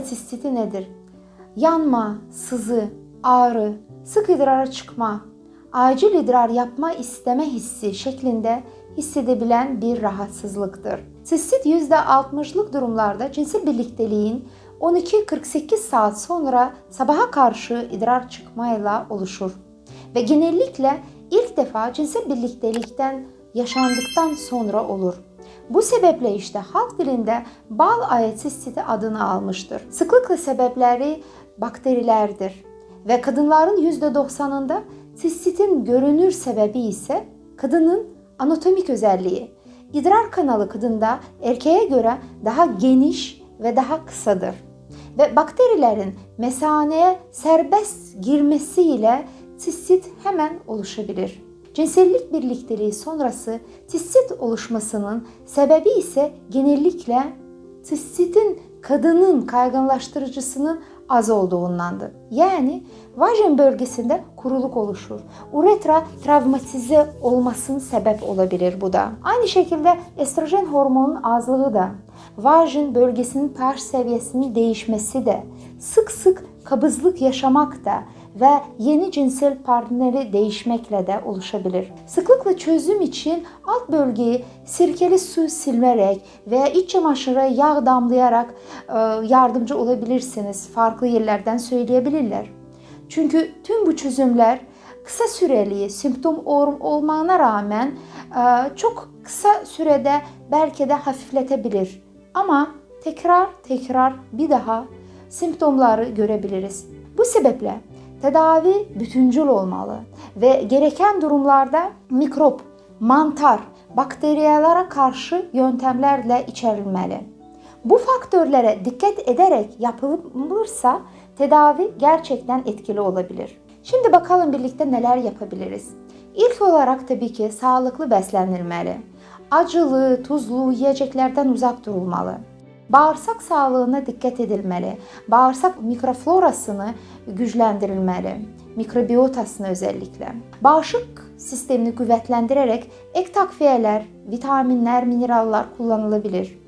sistiti nedir? Yanma, sızı, ağrı, sık idrara çıkma, acil idrar yapma isteme hissi şeklinde hissedebilen bir rahatsızlıktır. Sistit %60'lık durumlarda cinsel birlikteliğin 12-48 saat sonra sabaha karşı idrar çıkmayla oluşur ve genellikle ilk defa cinsel birliktelikten yaşandıktan sonra olur. Bu sebeple işte halk dilinde bal ayet sistiti adını almıştır. Sıklıkla sebepleri bakterilerdir ve kadınların %90'ında sistitin görünür sebebi ise kadının anatomik özelliği. İdrar kanalı kadında erkeğe göre daha geniş ve daha kısadır. Ve bakterilerin mesaneye serbest girmesiyle sistit hemen oluşabilir. Cinsellik birlikteliği sonrası sistit oluşmasının sebebi ise genellikle sistitin kadının kaygınlaştırıcısının az olduğundandır. Yani vajin bölgesinde kuruluk oluşur. Uretra travmatize olmasının sebep olabilir bu da. Aynı şekilde estrojen hormonun azlığı da, vajin bölgesinin pH seviyesinin değişmesi de, sık sık kabızlık yaşamak da ve yeni cinsel partneri değişmekle de oluşabilir. Sıklıkla çözüm için alt bölgeyi sirkeli su silmerek veya iç çamaşırı yağ damlayarak e, yardımcı olabilirsiniz. Farklı yerlerden söyleyebilirler. Çünkü tüm bu çözümler kısa süreli simptom olmana rağmen e, çok kısa sürede belki de hafifletebilir. Ama tekrar tekrar bir daha simptomları görebiliriz. Bu sebeple tedavi bütüncül olmalı ve gereken durumlarda mikrop, mantar, bakteriyelere karşı yöntemlerle içerilmeli. Bu faktörlere dikkat ederek yapılırsa tedavi gerçekten etkili olabilir. Şimdi bakalım birlikte neler yapabiliriz. İlk olarak tabii ki sağlıklı beslenilmeli. Acılı, tuzlu yiyeceklerden uzak durulmalı. Bağırsak sağlığına dikkat edilmeli. Bağırsak mikroflorasını güçlendirilmeli. Mikrobiyotasını özellikle. Bağışık sistemini kuvvetlendirerek ek takviyeler, vitaminler, mineraller kullanılabilir.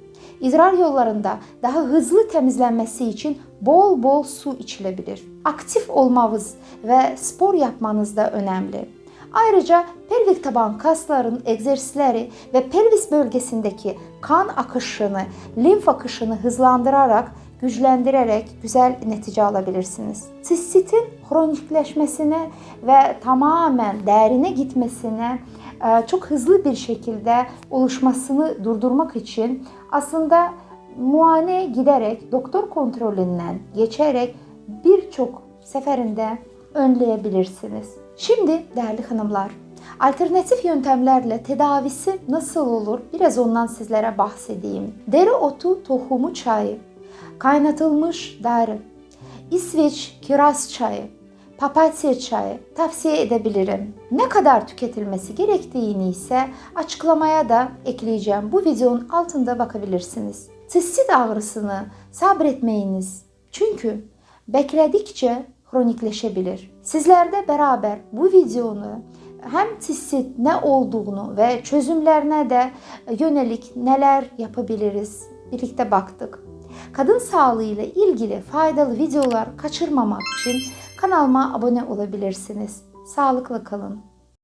İdrar yollarında daha hızlı temizlenmesi için bol bol su içilebilir. Aktif olmanız ve spor yapmanız da önemli. Ayrıca pelvik taban kasların egzersizleri ve pelvis bölgesindeki kan akışını, limf akışını hızlandırarak, güçlendirerek güzel netice alabilirsiniz. Sistitin kronikleşmesine ve tamamen derine gitmesine e, çok hızlı bir şekilde oluşmasını durdurmak için aslında muayene giderek, doktor kontrolünden geçerek birçok seferinde önleyebilirsiniz. Şimdi değerli hanımlar, alternatif yöntemlerle tedavisi nasıl olur biraz ondan sizlere bahsedeyim. Dereotu tohumu çayı, kaynatılmış darı, İsveç kiraz çayı, papatya çayı tavsiye edebilirim. Ne kadar tüketilmesi gerektiğini ise açıklamaya da ekleyeceğim. Bu videonun altında bakabilirsiniz. Sistit ağrısını sabretmeyiniz. Çünkü bekledikçe kronikleşebilir. Sizlerle beraber bu videonu hem tissit ne olduğunu ve çözümlerine de yönelik neler yapabiliriz birlikte baktık. Kadın sağlığı ile ilgili faydalı videolar kaçırmamak için kanalıma abone olabilirsiniz. Sağlıklı kalın.